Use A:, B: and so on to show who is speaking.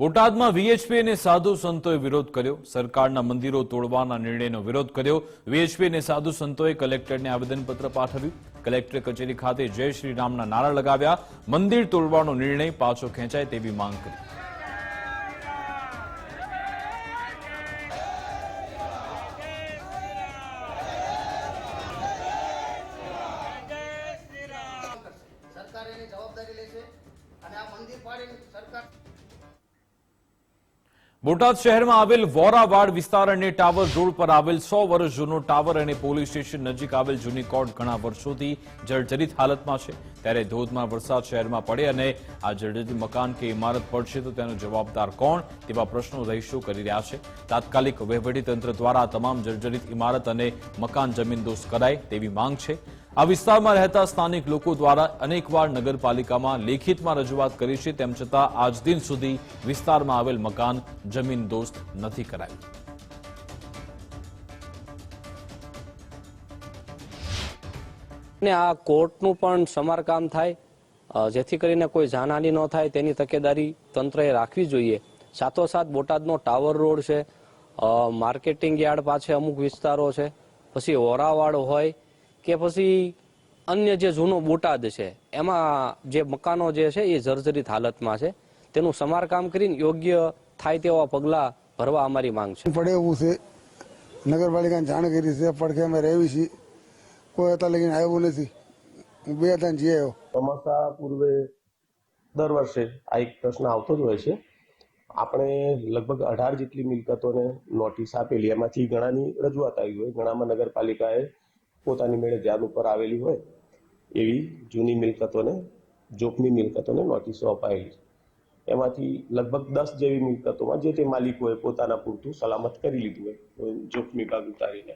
A: બોટાદમાં વીએચપી અને સાધુ સંતોએ વિરોધ કર્યો. સરકારના મંદિરો તોડવાના નિર્ણયનો વિરોધ કર્યો. વીએચપી અને સાધુ સંતોએ કલેક્ટરને આવેદનપત્ર પાઠવ્યું. કલેક્ટર કચેરી ખાતે જય શ્રી રામના નારા લગાવ્યા. મંદિર તોડવાનો નિર્ણય પાછો ખેંચાય તેવી માંગ કરી.
B: જવાબદારી લેશે અને આ મંદિર પાડીને સરકાર
A: બોટાદ શહેરમાં આવેલ વોરાવાડ વિસ્તાર અને ટાવર રોડ પર આવેલ સો વર્ષ જૂનો ટાવર અને પોલીસ સ્ટેશન નજીક આવેલ જૂની કોર્ટ ઘણા વર્ષોથી જર્જરિત હાલતમાં છે. ત્યારે ધોધમાર વરસાદ શહેરમાં પડે અને આ જર્જરિત મકાન કે ઇમારત પડશે તો તેનો જવાબદાર કોણ? તેવા પ્રશ્નો રહીશો કરી રહ્યા છે. તાત્કાલિક વહીવટીતંત્ર દ્વારા તમામ જર્જરિત ઇમારત અને મકાન જમીનદોસ્ત કરાય તેવી માંગ છે. આ વિસ્તારમાં રહેતા સ્થાનિક લોકો દ્વારા અનેકવાર નગરપાલિકામાં લેખિતમાં રજૂઆત કરી છે, તેમ છતાં આજ દિન સુધી વિસ્તારમાં આવેલ મકાન જમીન દોસ્ત નથી કરાયું.
C: ને આ કોર્ટનું પણ સમારકામ થાય જેથી કરીને કોઈ જાનહાની ન થાય, તેની તકેદારી તંત્રએ રાખવી જોઈએ. સાથોસાથ બોટાદનો ટાવર રોડ છે માર્કેટિંગ યાર્ડ પાસે અમુક વિસ્તારો છે, પછી ઓરાવાડ હોય કે પછી અન્ય જે જૂનો બોટાદ છે એમાં જે મકાનો જે છે એ જર્જરિત હાલતમાં છે. તેનું સમારકામ કરીને યોગ્ય થાય તેવા પગલાં ભરવા અમારી માંગ છે.
D: પડે એવું છે નગરપાલિકાને જાણ કરી છે પડખે અમે રહેવી છીએ. કોઈ અત્યારે લગીને આવ્યું નથી. હું બે હતા જઈ આવ્યો.
E: ચોમાસા પૂર્વે દર વર્ષે આ એક પ્રશ્ન આવતો જ હોય છે. આપણે લગભગ અઢાર જેટલી મિલકતોને નોટિસ આપેલી એમાંથી ઘણાની રજૂઆત આવી હોય. ઘણામાં નગરપાલિકાએ પોતાની મેળે ધ્યાન ઉપર આવેલી હોય, એવી જૂની મિલકતોને, જોખમી મિલકતોને નોટિસો અપાયેલી છે. એમાંથી લગભગ દસ જેવી મિલકતોમાં જે તે માલિકોએ પોતાના પૂરતું સલામત કરી લીધું હોય જોખમી ભાગ ઉતારીને